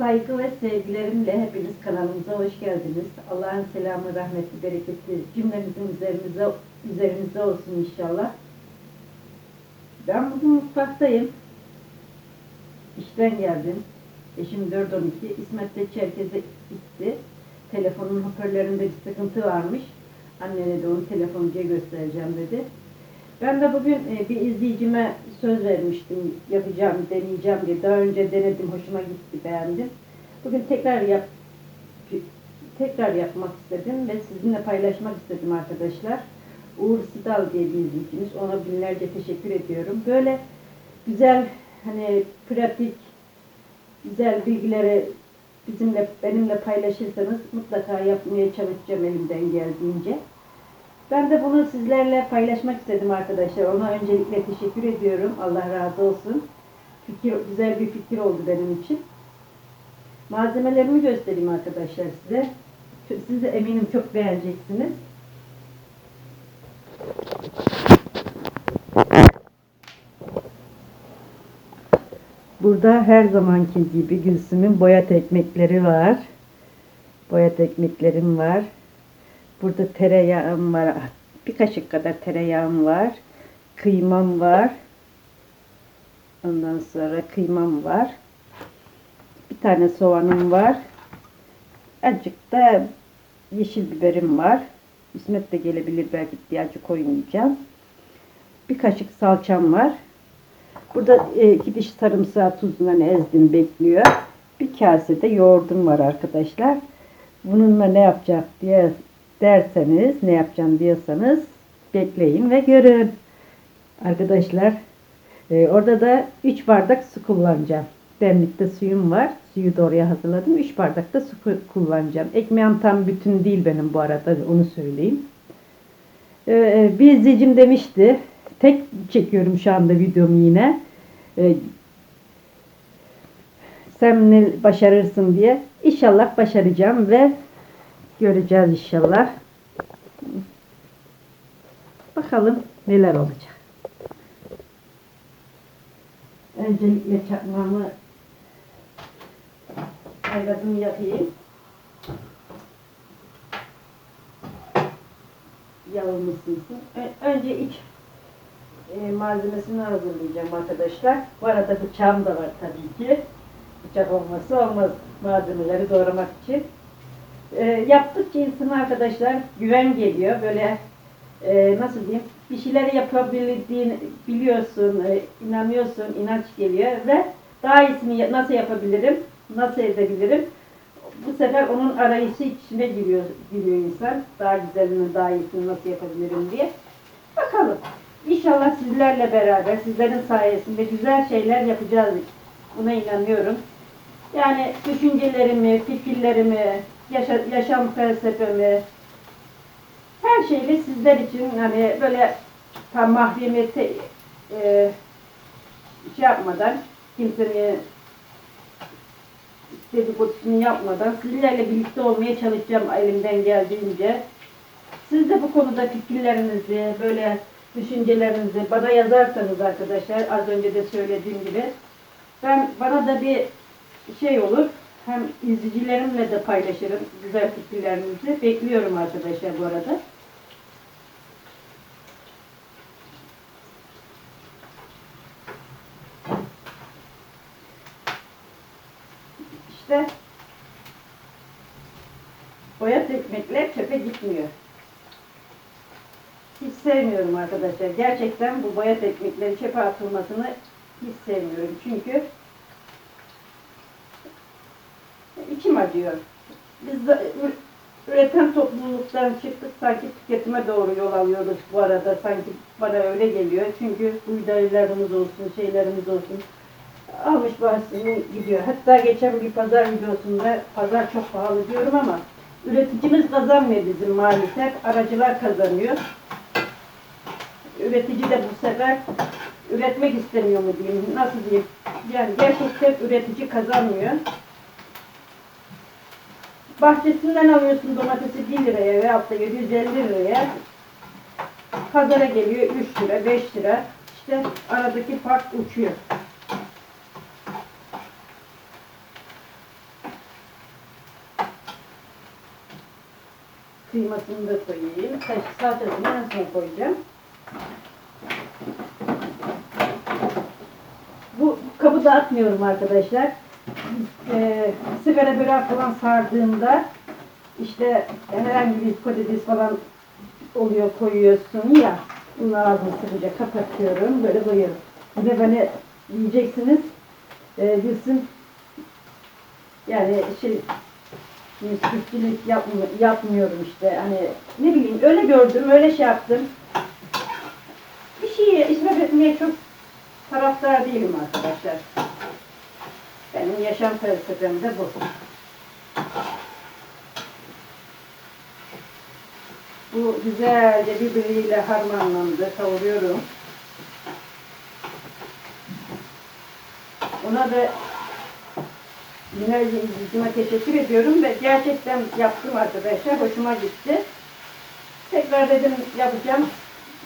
Saygı ve sevgilerimle hepiniz kanalımıza hoş geldiniz. Allah'ın selamı, rahmeti, bereketi cümlemizin üzerimize, üzerimize olsun inşallah. Ben bugün mutfaktayım. İşten geldim. Eşim 4.12. İsmet de Çerkez'e gitti. Telefonun hoparlöründe bir sıkıntı varmış. Annene de onu telefoncuya göstereceğim dedi. Ben de bugün e, bir izleyicime söz vermiştim, yapacağım, deneyeceğim diye. Daha önce denedim, hoşuma gitti, beğendim. Bugün tekrar yap, tekrar yapmak istedim ve sizinle paylaşmak istedim arkadaşlar. Uğur Sidal diye bir izleyicimiz. Ona binlerce teşekkür ediyorum. Böyle güzel, hani pratik, güzel bilgileri bizimle, benimle paylaşırsanız mutlaka yapmaya çalışacağım elimden geldiğince. Ben de bunu sizlerle paylaşmak istedim arkadaşlar. Ona öncelikle teşekkür ediyorum. Allah razı olsun. Fikir, güzel bir fikir oldu benim için. Malzemelerimi göstereyim arkadaşlar size. Siz de eminim çok beğeneceksiniz. Burada her zamanki gibi Gülsüm'ün boyat ekmekleri var. Boyat ekmeklerim var. Burada tereyağım var. Bir kaşık kadar tereyağım var. Kıymam var. Ondan sonra kıymam var. Bir tane soğanım var. Azıcık da yeşil biberim var. İsmet de gelebilir belki bir acı koymayacağım. Bir kaşık salçam var. Burada e, iki diş sarımsağı tuzla ezdim bekliyor. Bir kase de yoğurdum var arkadaşlar. Bununla ne yapacak diye derseniz, ne yapacağım diyorsanız bekleyin ve görün. Arkadaşlar e, orada da 3 bardak su kullanacağım. Demlikte suyum var. Suyu da hazırladım. 3 bardak da su kullanacağım. Ekmeğim tam bütün değil benim bu arada onu söyleyeyim. E, bir izleyicim demişti. Tek çekiyorum şu anda videomu yine. E, sen ne başarırsın diye. İnşallah başaracağım ve göreceğiz inşallah. Bakalım neler olacak. Öncelikle çakmağımı ayradım yapayım. Yağımı silsin. Önce iç e, malzemesini hazırlayacağım arkadaşlar. Bu arada bıçağım da var tabii ki. Bıçak olmazsa olmaz malzemeleri doğramak için. E, yaptıkça insana arkadaşlar güven geliyor. Böyle e, nasıl diyeyim bir şeyleri yapabildiğini biliyorsun, e, inanıyorsun, inanç geliyor ve daha iyisini nasıl yapabilirim, nasıl edebilirim? Bu sefer onun arayışı içine giriyor, giriyor insan. Daha güzelini, daha iyisini nasıl yapabilirim diye. Bakalım. İnşallah sizlerle beraber, sizlerin sayesinde güzel şeyler yapacağız. Buna inanıyorum. Yani düşüncelerimi, fikirlerimi, yaşa, yaşam felsefemi, her şeyi sizler için hani böyle tam mahremiyete e, şey yapmadan, kimsenin dedikodusunu yapmadan sizlerle birlikte olmaya çalışacağım elimden geldiğince. Siz de bu konuda fikirlerinizi, böyle düşüncelerinizi bana yazarsanız arkadaşlar, az önce de söylediğim gibi, ben bana da bir şey olur, hem izleyicilerimle de paylaşırım güzel fikirlerinizi. Bekliyorum arkadaşlar bu arada. İşte boyat ekmekler çöpe gitmiyor. Hiç sevmiyorum arkadaşlar. Gerçekten bu boyat ekmeklerin çöpe atılmasını hiç sevmiyorum. Çünkü içim acıyor. Biz de üreten topluluktan çıktık sanki tüketime doğru yol alıyoruz bu arada. Sanki bana öyle geliyor. Çünkü buğdaylarımız olsun, şeylerimiz olsun almış bahsini gidiyor. Hatta geçen bir pazar videosunda pazar çok pahalı diyorum ama üreticimiz kazanmıyor bizim maalesef. Aracılar kazanıyor. Üretici de bu sefer üretmek istemiyor mu diyeyim, nasıl diyeyim. Yani gerçekten üretici kazanmıyor. Bahçesinden alıyorsun domatesi 1 liraya veyahut da 750 liraya. Pazara geliyor 3 lira, 5 lira. İşte aradaki fark uçuyor. Kıymasını da koyayım. Salçasını en son koyacağım. Bu kabı dağıtmıyorum arkadaşlar. Ee, sigara böreği falan sardığımda işte herhangi bir patates falan oluyor koyuyorsun ya. Bunun ağzını sıkıca kapatıyorum. Böyle koyuyorum. De beni yiyeceksiniz. E, Gülsün yani şey müsrifçilik yapmı, yapmıyorum işte. Hani ne bileyim öyle gördüm, öyle şey yaptım. Bir şeyi israf etmeye çok taraftar değilim arkadaşlar. Benim yaşam felsefem de bu. Bu güzelce birbiriyle harmanlandı. Kavuruyorum. Ona da Günay Yıldız'ıma teşekkür ediyorum ve gerçekten yaptım arkadaşlar. Hoşuma gitti. Tekrar dedim yapacağım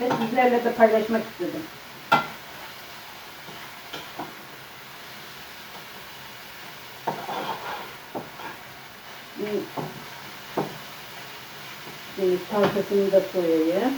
ve sizlerle de paylaşmak istedim. Şimdi salçasını da koyayım.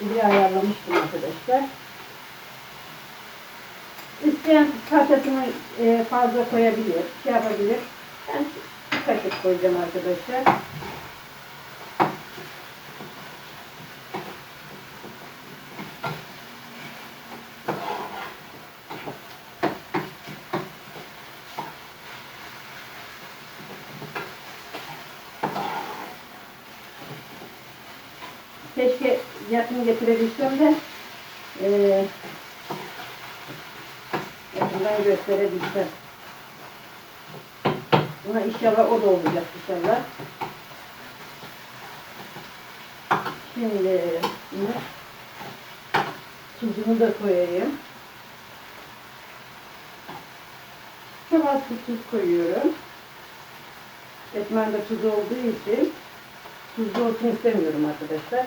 Buraya ayarlamıştım arkadaşlar. İsteyen salçasını e, fazla koyabilir, şey yapabilir. Ben bir kaşık koyacağım arkadaşlar. Keşke yakın getirebilsem de e, yakından gösterebilsem. Buna inşallah o da olacak inşallah. Şimdi bunu tuzunu da koyayım. Çok az tuz koyuyorum. Etmende tuz olduğu için tuzlu olsun istemiyorum arkadaşlar.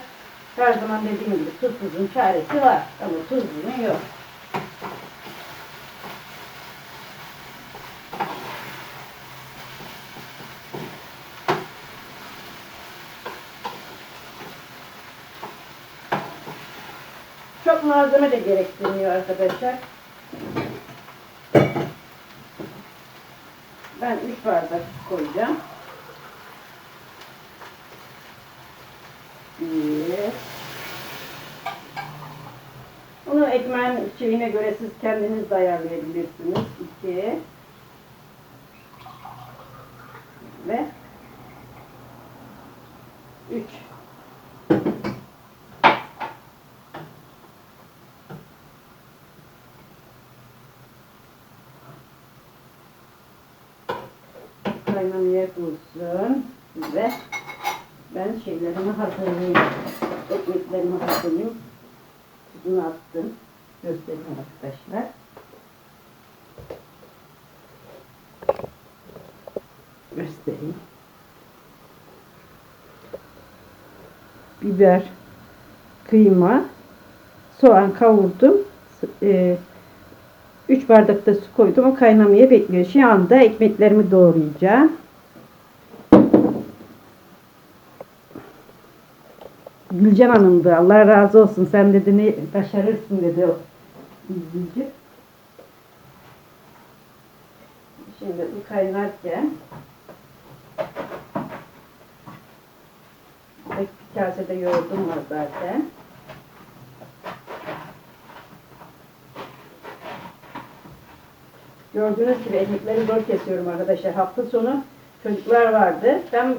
Her zaman dediğim gibi tuzsuzun çaresi var ama tuzlunun yok. çok malzeme de gerektirmiyor arkadaşlar. Ben 3 bardak koyacağım. 1 Bunu ekmeğin şeyine göre siz kendiniz de ayarlayabilirsiniz. 2 ve 3 içine dursun ve ben şeylerimi hazırlayayım. Ekmeklerimi hazırlayayım. Tuzunu attım. Göstereyim arkadaşlar. Göstereyim. Biber, kıyma, soğan kavurdum. 3 e, bardak da su koydum. O kaynamaya bekliyor. Şu anda ekmeklerimi doğrayacağım. Gülcan Hanım'dı. Allah razı olsun. Sen dedi ne başarırsın dedi o izleyici. Şimdi bu kaynarken bir kasede yoğurdum var zaten. Gördüğünüz gibi ekmekleri zor kesiyorum arkadaşlar. Hafta sonu çocuklar vardı. Ben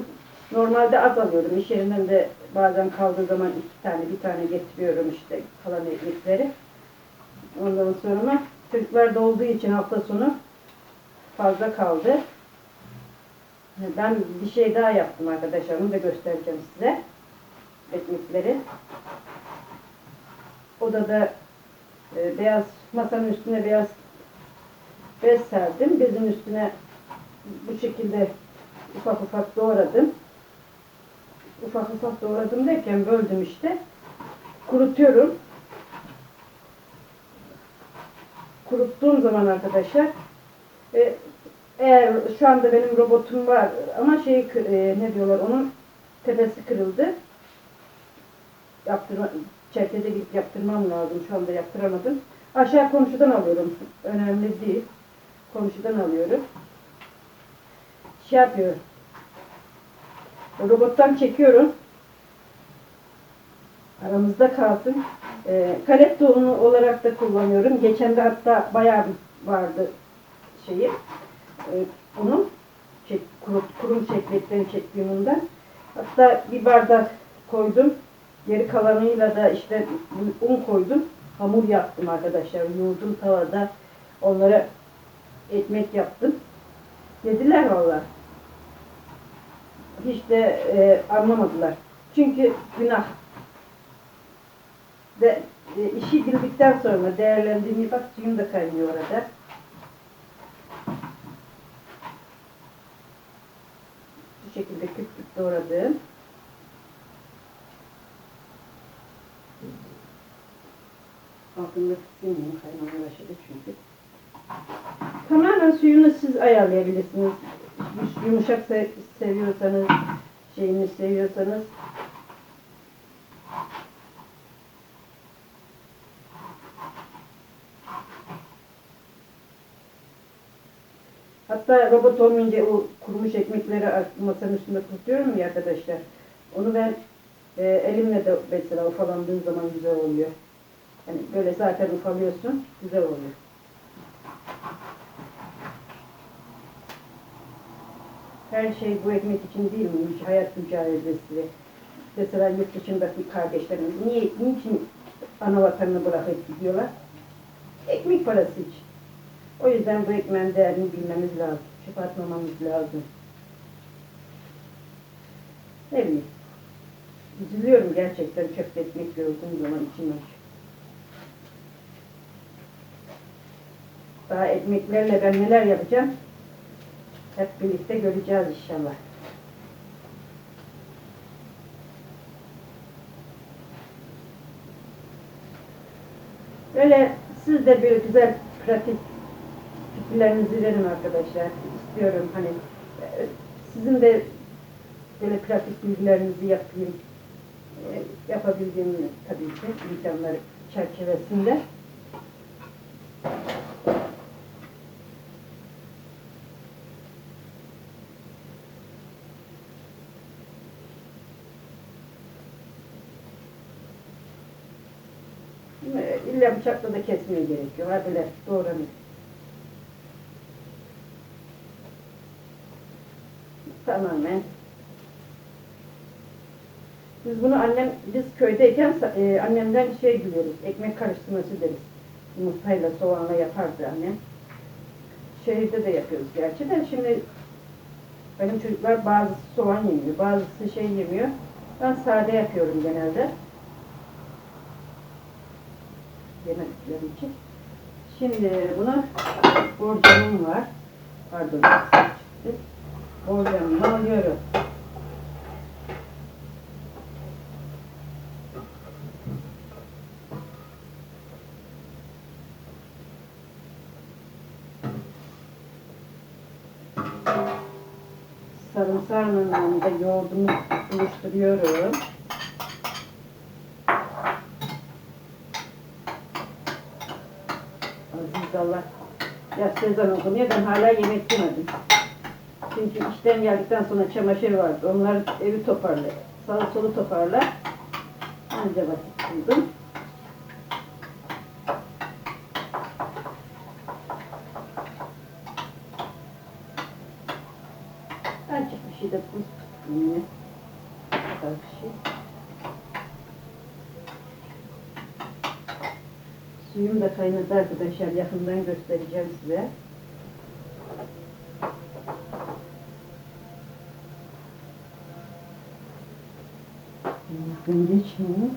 normalde az alıyorum. İş yerinden de bazen kaldığı zaman iki tane, bir tane getiriyorum işte kalan ekmekleri. Ondan sonra çocuklar da olduğu için hafta sonu fazla kaldı. Ben bir şey daha yaptım arkadaşlar. Da göstereceğim size. Ekmekleri. Odada e, beyaz masanın üstüne beyaz bez serdim. Bezin üstüne bu şekilde ufak ufak doğradım. Ufak ufak doğradım derken böldüm işte. Kurutuyorum. Kuruttuğum zaman arkadaşlar e, Eğer şu anda benim robotum var ama şey e, ne diyorlar onun tepesi kırıldı. Yaptırma, çerkeze gidip yaptırmam lazım. Şu anda yaptıramadım. Aşağı komşudan alıyorum. Önemli değil. Komşudan alıyorum. Şey yapıyor. Robottan çekiyorum. Aramızda kalsın. E, kalet dolunu olarak da kullanıyorum. Geçen de hatta bayağı bir vardı şeyi. E, bunun çek, kuru, kurum çekmekten çektiğim ondan. Hatta bir bardak koydum. Geri kalanıyla da işte un koydum. Hamur yaptım arkadaşlar. Yoğurdum tavada. Onlara ekmek yaptım. Yediler valla. Hiç de e, anlamadılar. Çünkü günah. De, e, işi bildikten sonra değerlendirmeyi bak suyum da kaynıyor orada. Bu şekilde küp küp doğradım. Altında tutayım kaynamaya başladı çünkü. Tamamen suyunu siz ayarlayabilirsiniz. Yumuşak se- seviyorsanız, şeyini seviyorsanız. Hatta robot olmayınca o kurumuş ekmekleri masanın üstünde tutuyorum ya arkadaşlar. Onu ben e, elimle de mesela ufalandığım zaman güzel oluyor. Yani böyle zaten ufalıyorsun, güzel oluyor. Her şey bu ekmek için değil mi? Hiç hayat mücadelesi. Mesela yurt dışındaki kardeşlerimiz niye, niçin ana vatanını bırakıp gidiyorlar? Ekmek parası için. O yüzden bu ekmeğin değerini bilmemiz lazım. Çöp lazım. Ne bileyim. Üzülüyorum gerçekten çöp ekmek gördüğüm zaman içim acıyor. Daha ekmeklerle ben neler yapacağım? Hep birlikte göreceğiz inşallah. Böyle siz de böyle güzel pratik fikirlerinizi verin arkadaşlar. İstiyorum hani e, sizin de böyle pratik bilgilerinizi yapayım. E, Yapabildiğim tabii ki imkanlar çerçevesinde. E, İlla bıçakla da kesmeye gerekiyor. Ha böyle doğranıyor. Tamamen. Biz bunu annem, biz köydeyken e, annemden şey biliyoruz, ekmek karıştırması deriz. Yumurtayla, soğanla yapardı annem. Şehirde de yapıyoruz gerçi de şimdi benim çocuklar bazısı soğan yemiyor, bazısı şey yemiyor. Ben sade yapıyorum genelde. Yemedikleri için. Şimdi buna borcamım var. Pardon, çıktı. Borcamımı alıyorum. Sarımsağın yanında yoğurdumu buluşturuyorum. Allah. Ya sezon okunuyor ben hala yemek yemedim. Çünkü işten geldikten sonra çamaşır vardı. Onlar evi toparlar. Sağı solu toparlar. Anca vakit buldum. Azıcık bir şey de buz tuttum yine. Bu kadar bir şey. Kaynadı arkadaşlar. Yakından göstereceğim size. Bakın geçmiyor.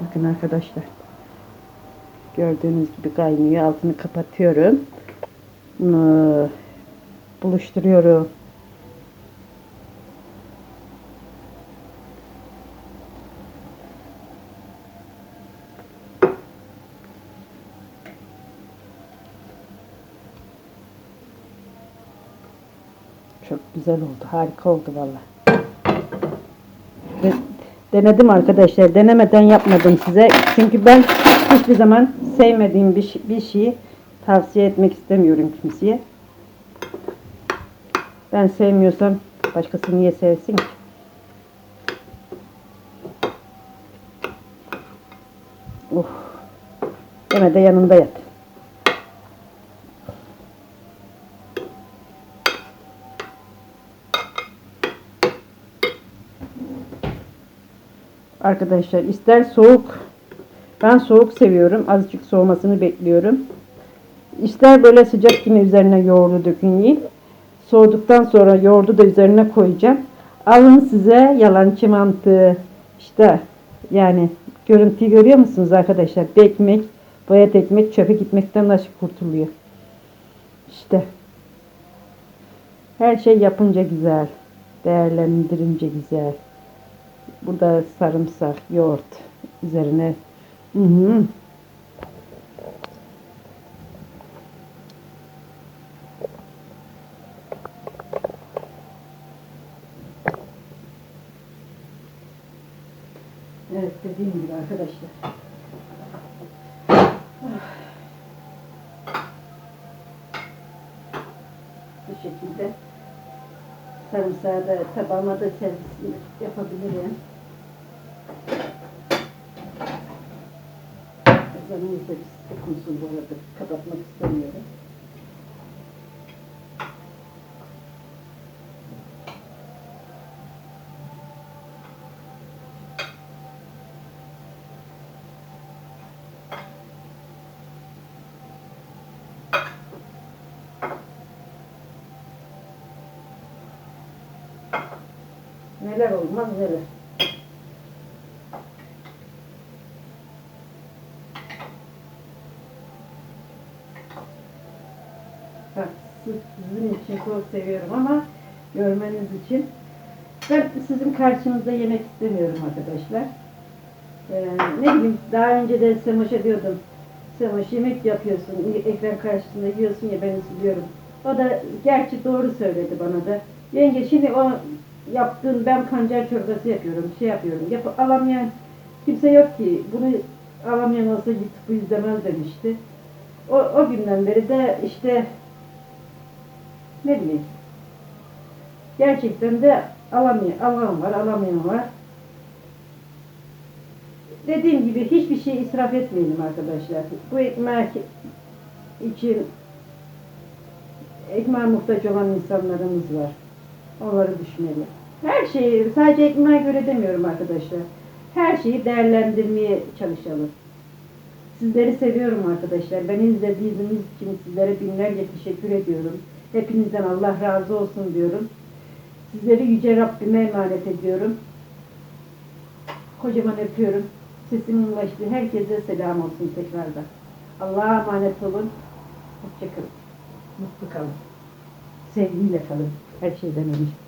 Bakın arkadaşlar. Gördüğünüz gibi kaynıyor. Altını kapatıyorum. Buluşturuyorum. Çok güzel oldu. Harika oldu valla. Denedim arkadaşlar. Denemeden yapmadım size. Çünkü ben hiçbir zaman sevmediğim bir, bir şeyi tavsiye etmek istemiyorum kimseye. Ben sevmiyorsam başkası niye sevsin ki? Of. Yine de yanında yat. Arkadaşlar ister soğuk ben soğuk seviyorum. Azıcık soğumasını bekliyorum. İster böyle sıcak yine üzerine yoğurdu dökün yiyin. Soğuduktan sonra yoğurdu da üzerine koyacağım. Alın size yalancı mantığı. İşte yani görüntüyü görüyor musunuz arkadaşlar? Bir ekmek, bayat ekmek çöpe gitmekten nasıl kurtuluyor? İşte. Her şey yapınca güzel. Değerlendirince güzel. Burada sarımsak, yoğurt üzerine. Hı hı. Evet dediğim gibi arkadaşlar. Bu şekilde sarımsağı da tabağıma da servisini yapabilirim. Kazanımız da bir dokunsun bu arada. Kapatmak istemiyorum. Neler olmaz neler. Sizin için çok seviyorum ama görmeniz için ben sizin karşınızda yemek istemiyorum arkadaşlar. Ee, ne bileyim daha önce de Semoş'a diyordum. Semoş yemek yapıyorsun, ekran karşısında yiyorsun ya ben üzülüyorum. O da gerçi doğru söyledi bana da. Yenge şimdi o yaptığın ben pancar çorbası yapıyorum, şey yapıyorum. Yap alamayan kimse yok ki. Bunu alamayan olsa YouTube'u izlemez demişti. O, o günden beri de işte ne bileyim gerçekten de alamayan, alan var, alamayan var. Dediğim gibi hiçbir şey israf etmeyelim arkadaşlar. Bu ekmek için ekmeğe muhtaç olan insanlarımız var. Onları düşünelim. Her şeyi sadece ekmeğe göre demiyorum arkadaşlar. Her şeyi değerlendirmeye çalışalım. Sizleri seviyorum arkadaşlar. Beni izlediğiniz için sizlere binlerce teşekkür ediyorum. Hepinizden Allah razı olsun diyorum. Sizleri Yüce Rabbime emanet ediyorum. Kocaman öpüyorum. Sesimin ulaştığı herkese selam olsun tekrardan. Allah'a emanet olun. Hoşçakalın. Mutlu kalın. Sevgiyle kalın. Her şeyden önce.